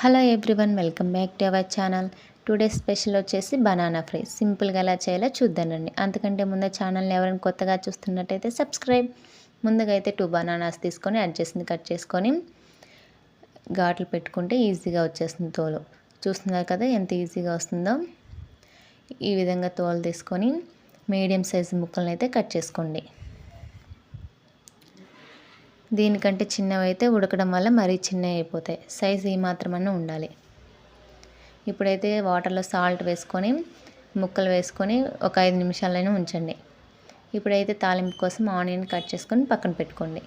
Hello everyone welcome back to our channel today special వచ్చేసి banana fry సింపుల్గా ఎలా చేయాలో చూద్దానండి. అంతకంటే ముందు ఛానల్ని ఎవరైనా కొత్తగా చూస్తున్నట్టయితే సబ్స్క్రైబ్ ముందుగా అయితే టూ బనానాస్ తీసుకొని అడ్జస్ట్ని కట్ చేసుకొని ఘాట్లు పెట్టుకుంటే ఈజీగా వచ్చేస్తుంది తోలు. చూస్తున్నారు కదా ఎంత ఈజీగా వస్తుందో? ఈ విధంగా తోలు తీసుకొని మీడియం సైజు ముక్కలను అయితే కట్ చేసుకోండి. దీనికంటే చిన్నవి అయితే ఉడకడం వల్ల మరీ చిన్నవి అయిపోతాయి సైజు ఈ మాత్రమన్నా ఉండాలి. ఇప్పుడైతే వాటర్లో సాల్ట్ వేసుకొని ముక్కలు వేసుకొని ఒక ఐదు నిమిషాలైనా ఉంచండి. ఇప్పుడైతే తాలింపు కోసం ఆనియన్ కట్ చేసుకొని పక్కన పెట్టుకోండి.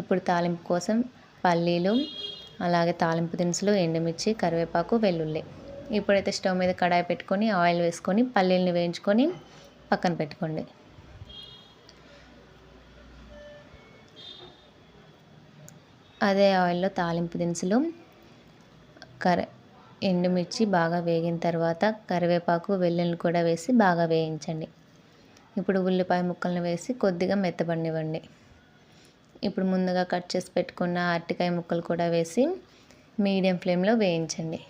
ఇప్పుడు తాలింపు కోసం పల్లీలు అలాగే తాలింపు దినుసులు ఎండుమిర్చి కరివేపాకు వెల్లుల్లి. ఇప్పుడైతే స్టవ్ మీద కడాయి పెట్టుకొని ఆయిల్ వేసుకొని పల్లీలని వేయించుకొని పక్కన పెట్టుకోండి. అదే ఆయిల్లో తాలింపు దినుసులు కర ఎండుమిర్చి బాగా వేగిన తర్వాత కరివేపాకు వెల్లుల్లి కూడా వేసి బాగా వేయించండి. ఇప్పుడు ఉల్లిపాయ ముక్కలను వేసి కొద్దిగా మెత్తబడినివ్వండి. ఇప్పుడు ముందుగా కట్ చేసి పెట్టుకున్న అరటికాయ ముక్కలు కూడా వేసి మీడియం ఫ్లేమ్లో వేయించండి.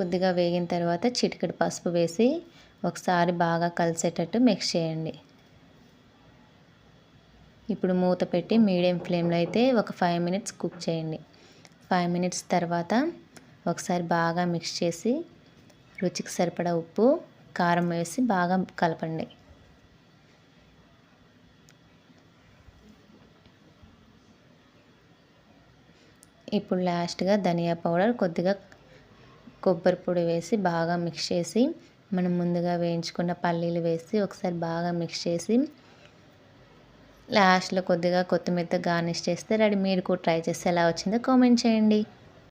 కొద్దిగా వేగిన తర్వాత చిటికెడు పసుపు వేసి ఒకసారి బాగా కలిసేటట్టు మిక్స్ చేయండి. ఇప్పుడు మూత పెట్టి మీడియం ఫ్లేమ్లో అయితే ఒక ఫైవ్ మినిట్స్ కుక్ చేయండి. ఫైవ్ మినిట్స్ తర్వాత ఒకసారి బాగా మిక్స్ చేసి రుచికి సరిపడా ఉప్పు కారం వేసి బాగా కలపండి. ఇప్పుడు లాస్ట్గా ధనియా పౌడర్ కొద్దిగా కొబ్బరి పొడి వేసి బాగా మిక్స్ చేసి మనం ముందుగా వేయించుకున్న పల్లీలు వేసి ఒకసారి బాగా మిక్స్ చేసి లాస్ట్లో కొద్దిగా కొత్తిమీరతో గార్నిష్ చేస్తే రెడీ. మీరు కూడా ట్రై చేస్తే ఎలా వచ్చిందో కామెంట్ చేయండి.